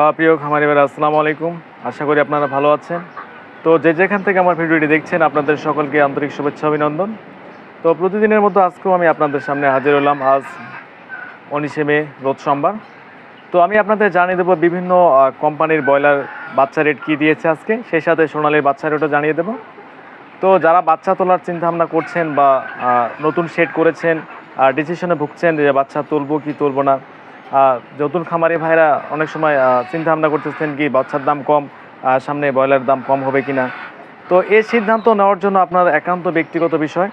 আহ, প্রিয় খামারি ভাইরা আসসালামু আলাইকুম। আশা করি আপনারা ভালো আছেন। তো যে যেখান থেকে আমার ভিডিওটি দেখছেন আপনাদের সকলকে আন্তরিক শুভেচ্ছা অভিনন্দন। তো প্রতিদিনের মতো আজকেও আমি আপনাদের সামনে হাজির হলাম আজ উনিশে মে রোজ সোমবার। তো আমি আপনাদের জানিয়ে দেবো বিভিন্ন কোম্পানির ব্রয়লার বাচ্চা রেট কী দিয়েছে আজকে। সেই সাথে সোনালির বাচ্চা রেটও জানিয়ে দেবো। তো যারা বাচ্চা তোলার চিন্তা ভাবনা করছেন বা নতুন শেড করেছেন আর ডিসিশনে ভুগছেন যে বাচ্চা তুলবো কি তুলবো না নতুন খামারি ভাইরা অনেক সময় চিন্তা ভাবনা করতেছেন কি বাচ্চার দাম কম সামনে ব্রয়লার দাম কম হবে কিনা। তো এই সিদ্ধান্ত নেওয়ার জন্য আপনার একান্ত ব্যক্তিগত বিষয়।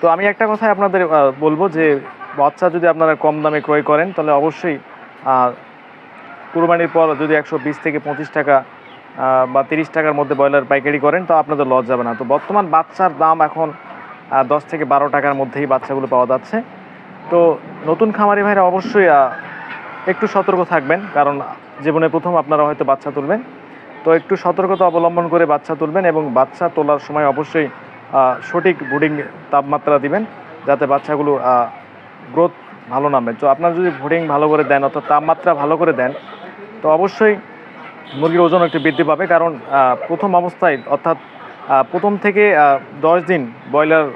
তো আমি একটা কথাই আপনাদের বলব যে বাচ্চা যদি আপনারা কম দামে ক্রয় করেন, তাহলে অবশ্যই কুরবানির পর যদি একশো বিশ থেকে পঁচিশ টাকা বা তিরিশ টাকার মধ্যে ব্রয়লার পাইকারি করেন, তো আপনাদের লস যাবে না। তো বর্তমান বাচ্চার দাম এখন দশ থেকে বারো টাকার মধ্যেই বাচ্চাগুলো পাওয়া যাচ্ছে। তো নতুন খামারি ভাইরা অবশ্যই একটু সতর্ক থাকবেন, কারণ জীবনে প্রথম আপনারা হয়তো বাচ্চা তুলবেন। তো একটু সতর্কতা অবলম্বন করে বাচ্চা তুলবেন এবং বাচ্চা তোলার সময় অবশ্যই সঠিক ব্রুডিং তাপমাত্রা দিবেন, যাতে বাচ্চাগুলো গ্রোথ ভালো নামে। তো আপনারা যদি ব্রুডিং ভালো করে দেন অর্থাৎ তাপমাত্রা ভালো করে দেন, তো অবশ্যই মুরগির ওজন একটু বৃদ্ধি পাবে। কারণ প্রথম অবস্থায় অর্থাৎ প্রথম থেকে দশ দিন ব্রয়লার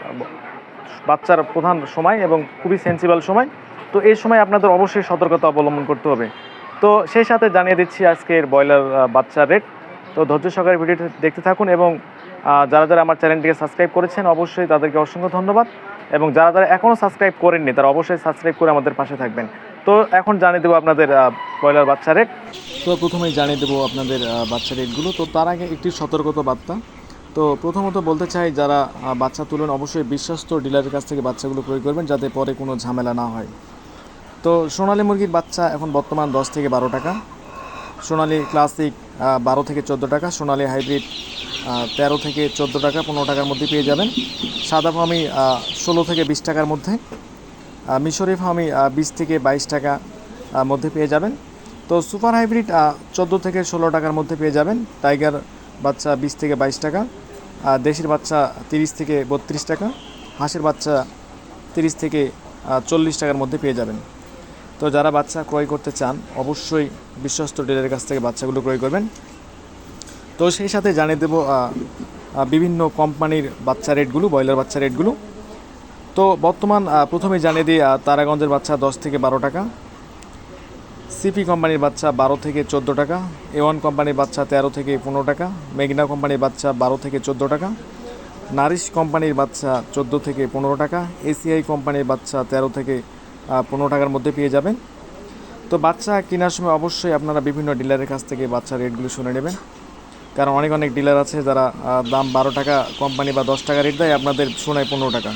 বাচ্চার প্রধান সময় এবং খুবই সেন্সিবল সময়। তো এই সময় আপনাদের অবশ্যই সতর্কতা অবলম্বন করতে হবে। তো সেই সাথে জানিয়ে দিচ্ছি আজকের ব্রয়লার বাচ্চার রেট তো ধৈর্য সহকারে ভিডিওটি দেখতে থাকুন এবং যারা যারা আমার চ্যানেলটিকে সাবস্ক্রাইব করেছেন, অবশ্যই তাদেরকে অসংখ্য ধন্যবাদ। এবং যারা যারা এখনও সাবস্ক্রাইব করেননি, তারা অবশ্যই সাবস্ক্রাইব করে আমাদের পাশে থাকবেন। তো এখন জানিয়ে দেবো আপনাদের ব্রয়লার বাচ্চা রেট তো প্রথমেই জানিয়ে দেবো আপনাদের বাচ্চা রেটগুলো তো তার আগে একটি সতর্কতা বার্তা। তো প্রথমত বলতে চাই, যারা বাচ্চা তুলেন, অবশ্যই বিশ্বস্ত ডিলারের কাছ থেকে বাচ্চাগুলো ক্রয় করবেন, যাতে পরে কোনো ঝামেলা না হয়। তো সোনালী মুরগির বাচ্চা এখন বর্তমান দশ থেকে বারো টাকা। সোনালী ক্লাসিক বারো থেকে চোদ্দ টাকা, সোনালী হাইব্রিড তেরো থেকে চোদ্দ টাকা, পনেরো টাকার মধ্যে পেয়ে যাবেন। সাদা ফার্মি ষোলো থেকে বিশ টাকার মধ্যে। মিশরি ফার্মি বিশ থেকে বাইশ টাকা মধ্যে পেয়ে যাবেন। তো সুপার হাইব্রিড চোদ্দ থেকে ষোলো টাকার মধ্যে পেয়ে যাবেন। টাইগার বাচ্চা বিশ থেকে বাইশ টাকা দেশির বাচ্চা তিরিশ থেকে বত্রিশ টাকা, হাঁসের বাচ্চা তিরিশ থেকে চল্লিশ টাকার মধ্যে পেয়ে যাবেন। তো যারা বাচ্চা ক্রয় করতে চান, অবশ্যই বিশ্বস্ত ডিলারের কাছ থেকে বাচ্চাগুলো ক্রয় করবেন। তো সেই সাথে জানিয়ে দেবো বিভিন্ন কোম্পানির বাচ্চা রেটগুলো, ব্রয়লার বাচ্চা রেটগুলো। তো বর্তমান প্রথমে জানিয়ে দিই তারাগঞ্জের বাচ্চা দশ থেকে বারো টাকা, সিপি কোম্পানির বাচ্চা বারো থেকে চোদ্দ টাকা, এ ওয়ান কোম্পানির বাচ্চা তেরো থেকে পনেরো টাকা, মেঘনা কোম্পানির বাচ্চা বারো থেকে চোদ্দ টাকা, নারিশ কোম্পানির বাচ্চা চোদ্দ থেকে পনেরো টাকা, এসিআই কোম্পানির বাচ্চা তেরো থেকে পনেরো টাকার মধ্যে পেয়ে যাবেন। তো বাচ্চা কেনার সময় অবশ্যই আপনারা বিভিন্ন ডিলারের কাছ থেকে বাচ্চা রেটগুলো শুনে নেবেন। কারণ অনেক অনেক ডিলার আছে যারা দাম বারো টাকা কোম্পানি বা দশ টাকা রেট দেয়, আপনাদের শোনায় পনেরো টাকা।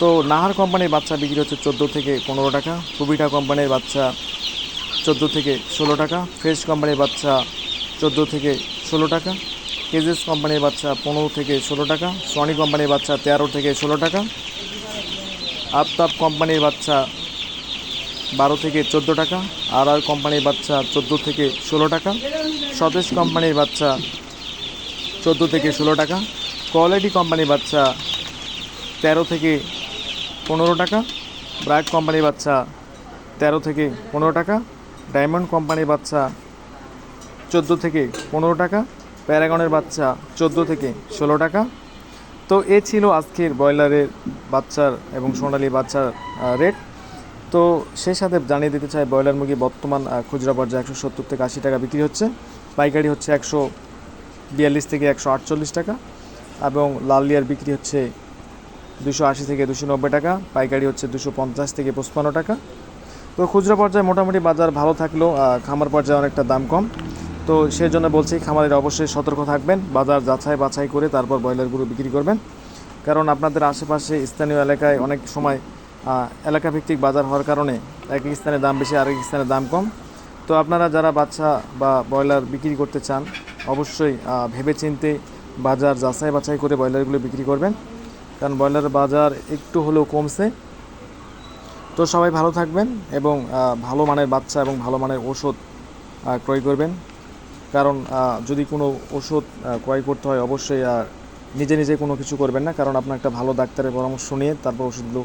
তো নাহার কোম্পানির বাচ্চা বিক্রি হচ্ছে চোদ্দ থেকে পনেরো টাকা কুবিটা কোম্পানির বাচ্চা চোদ্দ থেকে ষোলো টাকা, ফ্রেশ কোম্পানির বাচ্চা চোদ্দ থেকে ষোলো টাকা, কেজেস কোম্পানির বাচ্চা পনেরো থেকে ষোলো টাকা, সনি কোম্পানির বাচ্চা তেরো থেকে ষোলো টাকা, আফতাব কোম্পানির বাচ্চা বারো থেকে চোদ্দ টাকা, আর আর কোম্পানির বাচ্চা চোদ্দ থেকে ষোলো টাকা সতেশ কোম্পানির বাচ্চা চোদ্দ থেকে ষোলো টাকা, কোয়ালিটি কোম্পানির বাচ্চা তেরো থেকে পনেরো টাকা ব্রাক কোম্পানির বাচ্চা তেরো থেকে পনেরো টাকা, ডায়মন্ড কোম্পানির বাচ্চা চোদ্দ থেকে পনেরো টাকা, প্যারাগনের বাচ্চা চোদ্দ থেকে ষোলো টাকা। তো এ ছিল আজকের ব্রয়লারের বাচ্চার এবং সোনালি বাচ্চার রেট তো সেই সাথে জানিয়ে দিতে চাই, ব্রয়লার মুরগি বর্তমান খুচরা পর্যায়ে একশো সত্তর থেকে আশি টাকা বিক্রি হচ্ছে। পাইকারি হচ্ছে একশো বিয়াল্লিশ থেকে একশো আটচল্লিশ টাকা এবং লাল লিয়ার বিক্রি হচ্ছে দুশো আশি থেকে দুশো নব্বই টাকা, পাইকারি হচ্ছে দুশো পঞ্চাশ থেকে পঁচপান্ন টাকা। তো খুচরা পর্যায়ে মোটামুটি বাজার ভালো থাকলেও খামার পর্যায়ে অনেকটা দাম কম। তো সেই জন্য বলছি, খামারের অবশ্যই সতর্ক থাকবেন, বাজার যাচাই বাছাই করে তারপর ব্রয়লারগুলো বিক্রি করবেন। কারণ আপনাদের আশেপাশে স্থানীয় এলাকায় অনেক সময় এলাকাভিত্তিক বাজার হওয়ার কারণে এক এক স্থানে দাম বেশি আরেক স্থানে দাম কম। তো আপনারা যারা বাচ্চা বা ব্রয়লার বিক্রি করতে চান অবশ্যই আহ, ভেবেচিন্তে বাজার যাচাই বাছাই করে ব্রয়লারগুলো বিক্রি করবেন। কারণ ব্রয়লারের বাজার একটু হলেও কমছে। তো সবাই ভালো থাকবেন এবং ভালো মানের বাচ্চা এবং ভালো মানের ওষুধ ক্রয় করবেন। কারণ যদি কোনো ওষুধ ক্রয় করতে হয় অবশ্যই নিজে নিজে কোনো কিছু করবেন না। কারণ আপনার একটা ভালো ডাক্তারের পরামর্শ নিয়ে তারপর ওষুধগুলো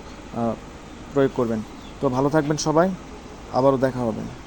প্রয়োগ করবেন। তো ভালো থাকবেন সবাই। আবারও দেখা হবে।